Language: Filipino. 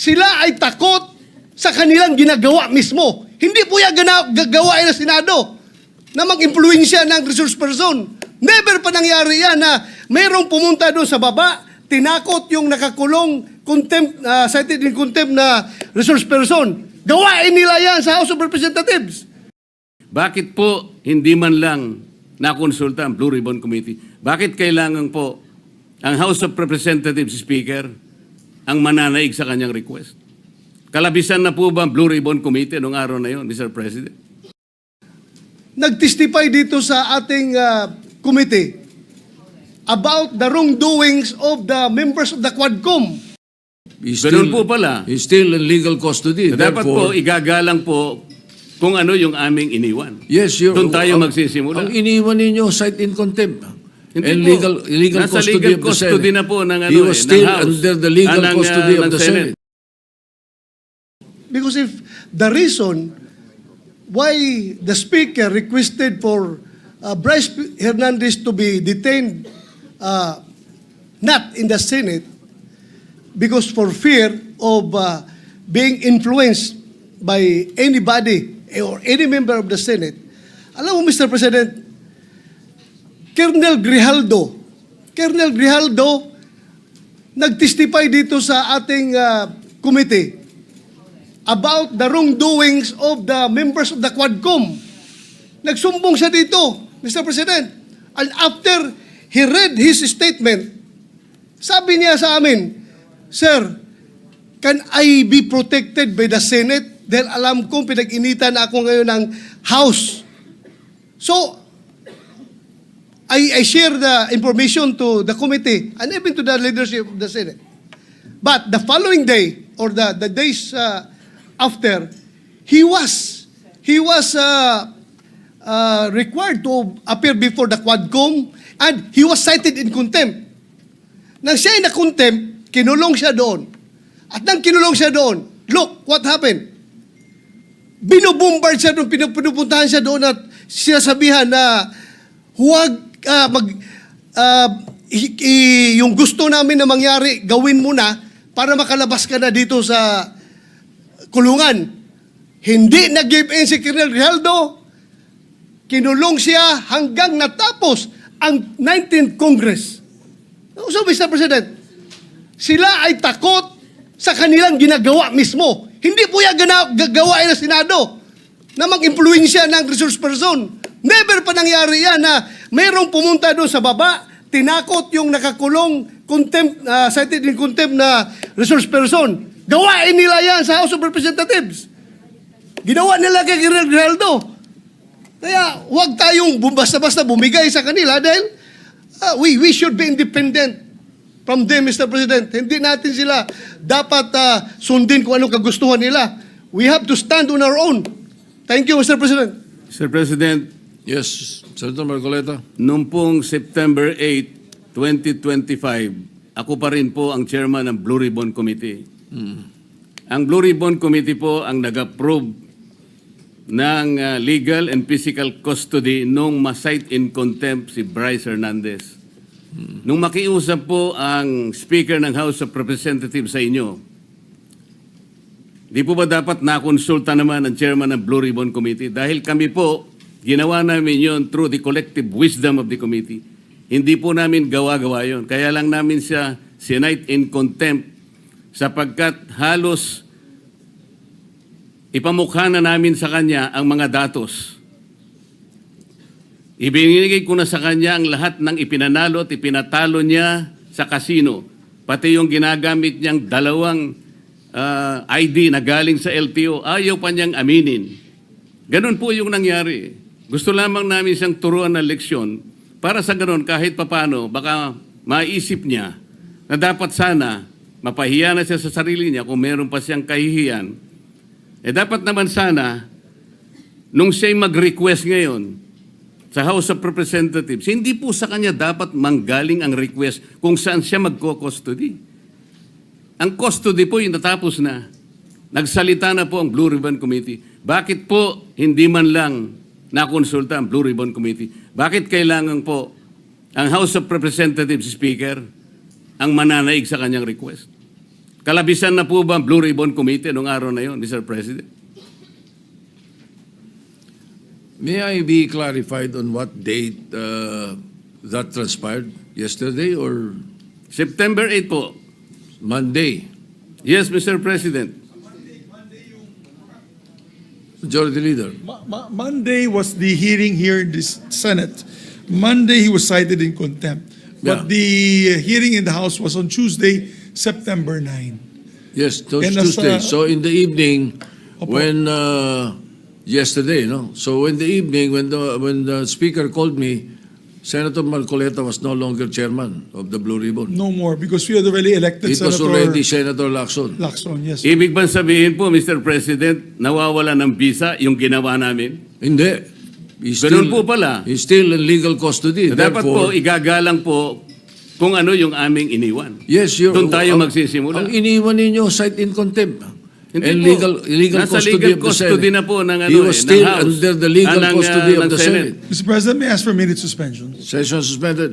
sila ay takot sa kanilang ginagawa mismo. Hindi po yan gana- gagawa ng Senado na mag-impluensya ng resource person. Never pa nangyari yan na mayroong pumunta doon sa baba, tinakot yung nakakulong contempt, uh, cited in contempt na resource person. Gawain nila yan sa House of Representatives. Bakit po hindi man lang nakonsulta ang Blue Ribbon Committee? Bakit kailangan po ang House of Representatives Speaker ang mananaig sa kanyang request? Kalabisan na po ba ang Blue Ribbon Committee noong araw na yon, Mr. President? nag-testify dito sa ating uh, committee about the wrongdoings of the members of the Quadcom. He's Ganun po pala. He's still in legal custody. Dapat po, igagalang po kung ano yung aming iniwan. yes, you're, Doon tayo ang- magsisimula. Ang iniwan ninyo, cite in contempt. Hindi and po. legal, legal Nasa custody legal of the custody Senate. na po ng ano He eh, was ng still House. under the legal Ah, ng, custody ah, of ng the Senate. Senate. Because if the reason why the Speaker requested for uh, Bryce Hernandez to be detained uh, not in the Senate because for fear of uh, being influenced by anybody or any member of the Senate, alam mo, Mr. President, Colonel Grijaldo, Colonel Grijaldo, nag-testify dito sa ating uh, committee about the wrongdoings of the members of the Quadcom. Nagsumbong siya dito, Mr. President. And after he read his statement, sabi niya sa amin, Sir, can I be protected by the Senate? Dahil alam kong pinag-initan ako ngayon ng House. So, I, I share the information to the committee and even to the leadership of the Senate. But the following day or the, the days uh, after, he was he was uh, uh, required to appear before the Quadcom and he was cited in contempt. Nang siya ay na-contempt, kinulong siya doon. At nang kinulong siya doon, look what happened. Binubombard siya doon, pinu- pinupuntahan siya doon at sinasabihan na huwag ah, mag ah, i- i- yung gusto namin na mangyari, gawin mo na para makalabas ka na dito sa kulungan. Hindi nag-give in si Colonel Grijaldo. Kinulong siya hanggang natapos ang 19th Congress. So, Mr. President, sila ay takot sa kanilang ginagawa mismo. Hindi po yan gana- ng Senado na mag-impluensya ng resource person. Never pa nangyari yan na mayroong pumunta doon sa baba, tinakot yung nakakulong contempt, uh, cited in contempt na resource person. Gawain nila yan sa House of Representatives. Ginawa nila kay Grijaldo. Kaya huwag tayong basta-basta bumigay sa kanila dahil ah, we, we should be independent from them, Mr. President. Hindi natin sila dapat ah, sundin kung anong kagustuhan nila. We have to stand on our own. Thank you, Mr. President. Mr. President, Yes, Senator Marcoleta. noong pong September 8, 2025, ako pa rin po ang chairman ng Blue Ribbon Committee. Ang Blue Ribbon Committee po ang nag-approve ng uh, legal and physical custody nung ma-cite in contempt si Bryce Hernandez. Nung makiusap po ang Speaker ng House of Representatives sa inyo, di po ba dapat nakonsulta naman ang chairman ng Blue Ribbon Committee? Dahil kami po, ginawa namin yon through the collective wisdom of the committee. Hindi po namin gawa-gawa yon. Kaya lang namin siya sinite in contempt sapagkat halos ipamukha na namin sa kanya ang mga datos. Ibinigay ko na sa kanya ang lahat ng ipinanalo at ipinatalo niya sa kasino. Pati yung ginagamit niyang dalawang ah, ID na galing sa LTO, ayaw pa niyang aminin. Ganun po yung nangyari. Gusto lamang namin siyang turuan ng leksyon para sa ganun kahit papano baka maisip niya na dapat sana mapahiya na siya sa sarili niya kung meron pa siyang kahihiyan. Eh dapat naman sana nung siya'y mag-request ngayon sa House of Representatives, hindi po sa kanya dapat manggaling ang request kung saan siya magko-custody. Ang custody po yung natapos na. Nagsalita na po ang Blue Ribbon Committee. Bakit po hindi man lang nakonsulta ang Blue Ribbon Committee? Bakit kailangan po ang House of Representatives Speaker ang mananaig sa kanyang request? Kalabisan na po ba ang Blue Ribbon Committee noong araw na yon, Mr. President? May I be clarified on what date uh, that transpired? Yesterday or September 8 po. Monday? Yes, Mr. President. Majority Leader. Mo- Mo- Monday was the hearing here in the Senate. Monday, he was cited in contempt. But the hearing in the House was on Tuesday, September 9. Yes, And as, Tuesday. uh, So in the evening, Opo. when, uh, yesterday, no? So in the evening, when the, when the speaker called me, Senator Marcoleta was no longer chairman of the Blue Ribbon. No more, because we had already elected It was Senator already Senator Lacson. Lacson, yes. Ibig bang sabihin po, Mr. President, nawawala ng visa yung ginawa namin? Hindi. He's Ganun po pala. He's still in legal custody. Dapat po, igagalang po kung ano yung aming iniwan. yes, you're, Doon tayo ang- magsisimula. Ang iniwan ninyo, cite in contempt. Hindi and po. legal, legal Nasa custody legal of the custody Senate. na po ng ano He eh, was ng still House. under the legal Ah, ng, custody ah, of ng the Senate. Senate. Mr. President, may I ask for immediate suspension? Session suspended.